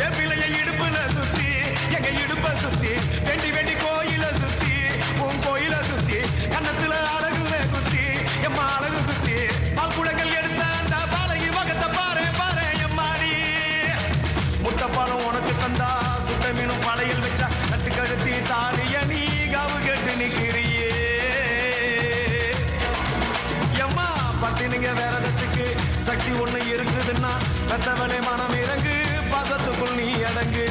வெப்பிலைய இடுப்புல சுத்தி எங்க இடுப்ப சுத்தி வெண்டி வெண்டி கோயில சுத்தி உன் கோயில சுத்தி கன்னத்துல அழகுல குத்தி எம்மா அழகு குத்தி பால்குடங்கள் எடுத்த அந்த பாலகி வகத்தை பாரு பாரு எம்மாடி முட்டைப்பாலம் உனக்கு தந்தா சுட்ட மீனும் பழையில் வச்சா கட்டு கழுத்தி தாலிய நீ காவு கேட்டு நிக்கிறியே எம்மா பத்தினிங்க வேறதத்துக்கு சக்தி ஒண்ணு இருக்குதுன்னா பெத்தவனே மனம் இறங்கு பாசத்துக்குள் நீ அடங்கு.